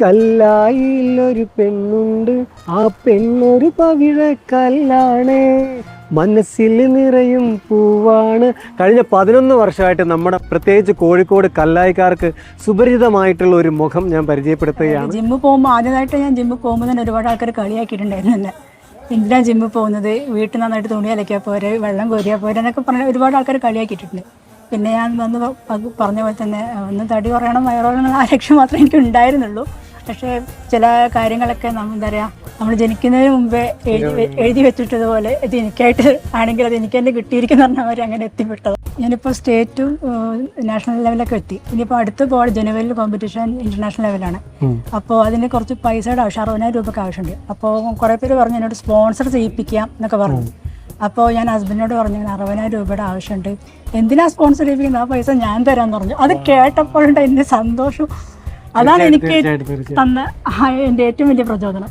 കല്ലായിലൊരു പെണ്ണുണ്ട്. ആ പെണ്ണൊരു പവിഴക്കല്ലാണ് മനസ്സിൽ നിറയും പൂവാണ്. കഴിഞ്ഞ പതിനൊന്ന് വർഷമായിട്ട് നമ്മുടെ പ്രത്യേകിച്ച് കോഴിക്കോട് കല്ലായിക്കാർക്ക് സുപരിചിതമായിട്ടുള്ള ഒരു മുഖം ഞാൻ പരിചയപ്പെടുത്തുകയാണ്. ജിമ്മിൽ പോകുമ്പോൾ ആദ്യമായിട്ട് ഞാൻ ജിമ്മിൽ പോകുമ്പോൾ തന്നെ ഒരുപാട് ആൾക്കാർ കളിയാക്കിയിട്ടുണ്ടായിരുന്നു എന്നെ. എന്തിനാണ് ജിമ്മിൽ പോകുന്നത്. വീട്ടിൽ നന്നായിട്ട് തുണി അലക്കിയാൽ പോരെ വെള്ളം കോരിയാൽ പോരെ എന്നൊക്കെ പറഞ്ഞ് ഒരുപാട് ആൾക്കാർ കളിയാക്കിയിട്ടുണ്ട്. പിന്നെ ഞാൻ വന്ന് പറഞ്ഞ പോലെ തന്നെ ഒന്ന് തടി കുറയണം വയറോളം ആ ലക്ഷ്യം മാത്രമേ എനിക്ക് ഉണ്ടായിരുന്നുള്ളൂ പക്ഷേ ചില കാര്യങ്ങളൊക്കെ നമ്മൾ എന്താ പറയുക നമ്മൾ ജനിക്കുന്നതിന് മുമ്പേ എഴുതി എഴുതി വെച്ചിട്ടതുപോലെ ഇത് എനിക്കായിട്ട് ആണെങ്കിൽ അത് എനിക്ക് തന്നെ കിട്ടിയിരിക്കുന്ന പറഞ്ഞാൽ അവർ അങ്ങനെ എത്തിപ്പെട്ടത്. ഞാനിപ്പോൾ സ്റ്റേറ്റും നാഷണൽ ലെവലൊക്കെ എത്തി. ഇനിയിപ്പോൾ അടുത്ത് പോകാൻ ജനുവരിയിൽ കോമ്പറ്റീഷൻ ഇന്റർനാഷണൽ ലെവലാണ്. അപ്പോൾ അതിന് കുറച്ച് പൈസയുടെ ആവശ്യം അറുപതിനായിരം രൂപയ്ക്ക് ആവശ്യമുണ്ട്. അപ്പോൾ കുറേ പേര് പറഞ്ഞു എന്നോട് സ്പോൺസർ ചെയ്യിപ്പിക്കാം എന്നൊക്കെ പറഞ്ഞു. അപ്പോൾ ഞാൻ ഹസ്ബൻഡിനോട് പറഞ്ഞു "ഇങ്ങനെ അറുപതിനായിരം രൂപയുടെ ആവശ്യമുണ്ട്. എന്തിനാ സ്പോൺസർ ചെയ്യിപ്പിക്കുന്നത്? ആ പൈസ ഞാൻ തരാമെന്ന് പറഞ്ഞു. അത് കേട്ടപ്പോഴുണ്ട് എന്റെ സന്തോഷം അതാണ് എനിക്ക് തന്ന എന്റെ എന്റെ ഏറ്റവും വലിയ പ്രചോദനം.